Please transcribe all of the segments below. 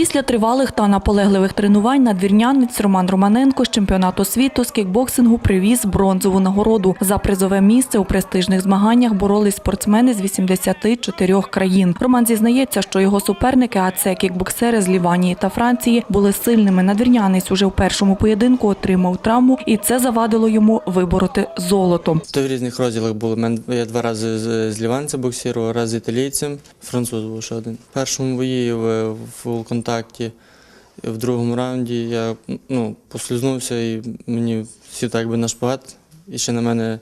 Після тривалих та наполегливих тренувань надвірнянець Роман Романенко з чемпіонату світу з кікбоксингу привіз бронзову нагороду. За призове місце у престижних змаганнях боролись спортсмени з 84 країн. Роман зізнається, що його суперники, а це кікбоксери з Ліванії та Франції, були сильними. Надвірнянець уже в першому поєдинку отримав травму, і це завадило йому вибороти золото. То в різних розділах було. Я два рази з, ліванця боксував, раз з італійцем, француз був ще один. В першому бої в, в контакті, в другому раунді я ну, послизнувся і мені сів так би на шпагат, і ще на мене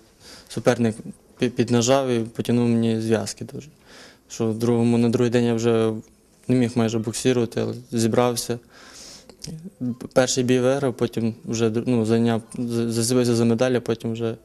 суперник піднажав і потягнув мені зв'язки дуже. Що в другому, на другий день я вже не міг майже боксувати, але зібрався. Перший бій виграв, потім вже ну, зайняв, за- зацепився за медаль, а потім вже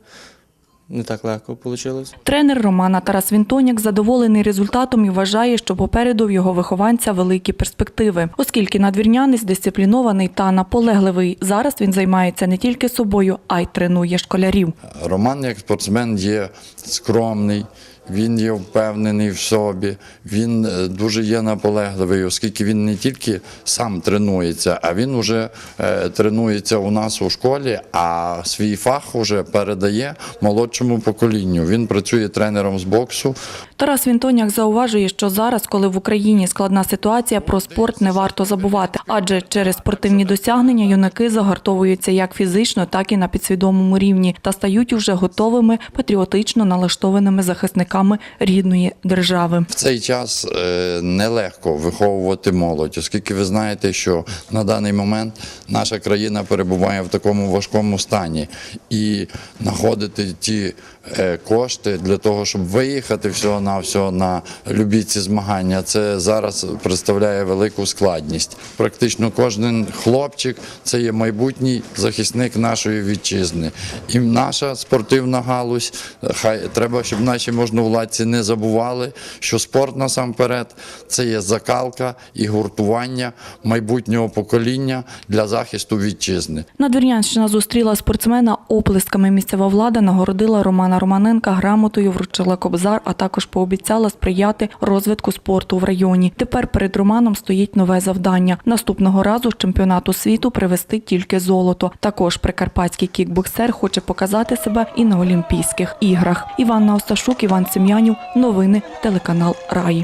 не так легко вийшло. Тренер Романа Тарас Вінтоняк задоволений результатом і вважає, що попереду в його вихованця великі перспективи. Оскільки надвірнянець дисциплінований та наполегливий, зараз він займається не тільки собою, а й тренує школярів. Роман як спортсмен є скромний, він є впевнений в собі, він е, дуже є наполегливий, оскільки він не тільки сам тренується, а він вже е, тренується у нас у школі, а свій фах вже передає молодшому поколінню. Він працює тренером з боксу. Тарас Вінтоняк зауважує, що зараз, коли в Україні складна ситуація, про спорт не варто забувати, адже через спортивні досягнення юнаки загартовуються як фізично, так і на підсвідомому рівні та стають уже готовими патріотично налаштованими захисниками рідної держави. В цей час е, нелегко виховувати молодь, оскільки ви знаєте, що на даний момент наша країна перебуває в такому важкому стані, і знаходити ті е, кошти для того, щоб виїхати всього на всього на любі ці змагання, це зараз представляє велику складність. Практично кожен хлопчик це є майбутній захисник нашої вітчизни. І наша спортивна галузь, хай треба, щоб наші можновладці не забували, що спорт насамперед це є закалка і гуртування майбутнього покоління для захисту вітчизни. Надвірнянщина зустріла спортсмена оплесками. Місцева влада нагородила Романа Романенка грамотою, вручила кобзар, а також пообіцяла сприяти розвитку спорту в районі. Тепер перед Романом стоїть нове завдання. Наступного разу з чемпіонату світу привезти тільки золото. Також прикарпатський кікбоксер хоче показати себе і на Олімпійських іграх. Іванна Осташук, Іван Сем'янів. Новини телеканал Раї.